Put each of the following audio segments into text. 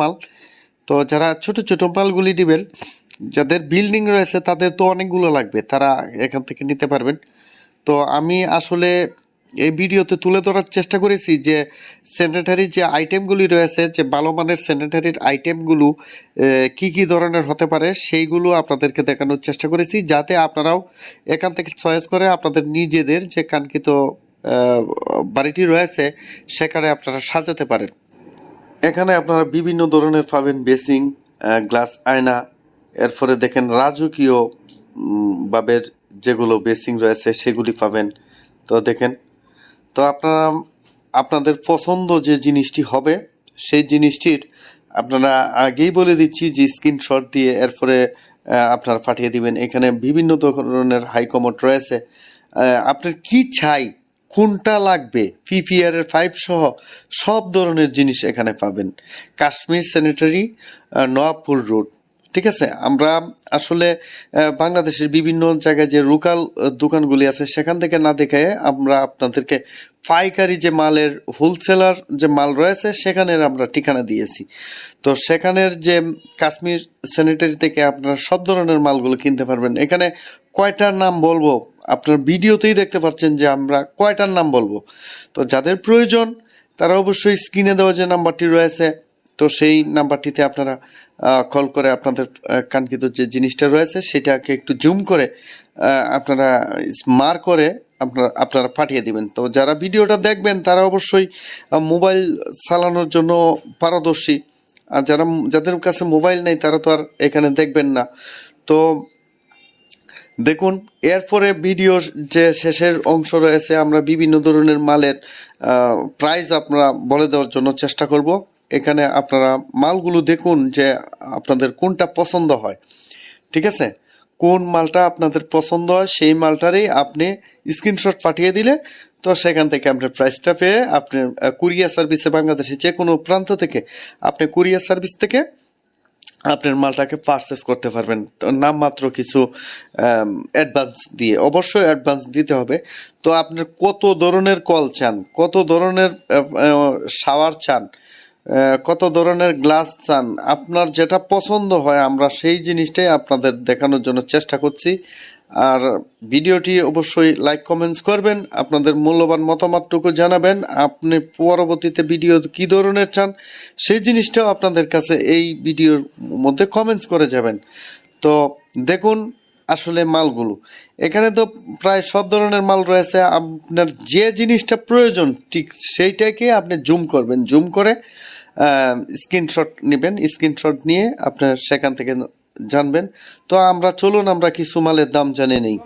মাল তো যারা ছোট ছোট মালগুলি নেবেন যাদের বিল্ডিং রয়েছে তাদের তো অনেকগুলো লাগবে, তারা এখান থেকে নিতে পারবেন। তো আমি আসলে এই ভিডিওতে তুলে ধরার চেষ্টা করেছি যে স্যানিটারি যে আইটেমগুলি রয়েছে, যে ভালো মানের স্যানিটারির আইটেমগুলো কি কি ধরনের হতে পারে সেইগুলো আপনাদেরকে দেখানোর চেষ্টা করেছি, যাতে আপনারাও এখান থেকে চয়েস করে আপনাদের নিজেদের যে কাঙ্ক্ষিত বাড়িটি রয়েছে, সেখানে আপনারা সাজাতে পারেন। এখানে আপনারা বিভিন্ন ধরনের পাবেন বেসিং গ্লাস আয়না, এরপরে দেখেন রাজকীয় ভাবের যেগুলো বেসিং রয়েছে সেগুলি পাবেন। তো দেখেন, তো আপনারা, আপনাদের পছন্দ যে জিনিসটি হবে সেই জিনিসটির আপনারা আগেই বলে দিচ্ছি যে স্ক্রিনশট দিয়ে এরপরে আপনারা পাঠিয়ে দিবেন। এখানে বিভিন্ন ধরনের হাইকমোড রয়েছে। আপনার কি চাই কোনটা লাগবে? পিপিআর এর ফাইভ সহ সব ধরনের জিনিস এখানে পাবেন। কাশ্মীর স্যানিটারি নওয়াবপুর রোড ঠিক আছে, আমরা আসলে বাংলাদেশের বিভিন্ন জায়গায় যে লোকাল দোকানগুলি আছে, সেখান থেকে না দেখে আমরা আপনাদেরকে পাইকারি যে মালের হোলসেলার যে মাল রয়েছে, সেখানের আমরা ঠিকানা দিয়েছি। তো সেখানের যে কাশ্মীর স্যানিটারি থেকে আপনারা সব ধরনের মালগুলো কিনতে পারবেন। এখানে কয়টার নাম বলব? আপনার ভিডিওতেই দেখতে পাচ্ছেন যে আমরা কয়টার নাম বলব। তো যাদের প্রয়োজন, তারা অবশ্যই স্ক্রিনে দেওয়া যে নাম্বারটি রয়েছে তো সেই নাম্বারটিতে আপনারা কল করে আপনাদের কাঙ্ক্ষিত যে জিনিসটা রয়েছে সেটাকে একটু জুম করে আপনারা মার করে আপনারা আপনারা পাঠিয়ে দিবেন। তো যারা ভিডিওটা দেখবেন তারা অবশ্যই মোবাইল চালানোর জন্য পারদর্শী। আর যারা, যাদের কাছে মোবাইল নেই তারা তো আর এখানে দেখবেন না। তো দেখুন, এরপরে ভিডিওর যে শেষের অংশ রয়েছে আমরা বিভিন্ন ধরনের মালের প্রাইস আপনারা বলে দেওয়ার জন্য চেষ্টা করব। এখানে আপনারা মালগুলো দেখুন যে আপনাদের কোনটা পছন্দ হয়। ঠিক আছে? কোন মালটা আপনাদের পছন্দ হয় সেই মালটারই আপনি স্ক্রিনশট পাঠিয়ে দিলে তো সেখান থেকে আপনার প্রাইসটা পেয়ে আপনি কুরিয়ার সার্ভিসে বাংলাদেশে যে কোনো প্রান্ত থেকে আপনি কুরিয়ার সার্ভিস থেকে আপনার মালটাকে পারচেস করতে পারবেন। নামমাত্র কিছু অ্যাডভান্স দিয়ে। অবশ্যই অ্যাডভান্স দিতে হবে। তো আপনার কত ধরনের কল চান, কত ধরনের শাওয়ার চান কত ধরনের গ্লাস চান? আপনার যেটা পছন্দ হয়, আমরা সেই জিনিসটাই আপনাদের দেখানোর জন্য চেষ্টা করছি। আর ভিডিওটি অবশ্যই লাইক, কমেন্টস করবেন, আপনাদের মূল্যবান মতামতটুকু জানাবেন, আপনি পরবর্তীতে ভিডিও কি ধরনের চান, সেই জিনিসটাও আপনাদের কাছে এই ভিডিওর মধ্যে কমেন্টস করে যাবেন। তো দেখুন আসলে মালগুলো। এখানে তো প্রায় সব ধরনের মাল রয়েছে, আপনার যে জিনিসটা প্রয়োজন, ঠিক সেইটাকে আপনি জুম করবেন। জুম করে স্ক্রিনশট নেবেন স্ক্রিনশট নিয়ে আপনার সেখান থেকে জানবেন। তো আমরা, চলুন আমরা কিছু মালের দাম জানে নেই।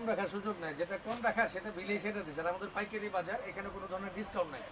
যেটা রাখা সেটা সেটা আমাদের পাইকারি বাজার, এখানে কোনো ধরনের ডিসকাউন্ট নাই।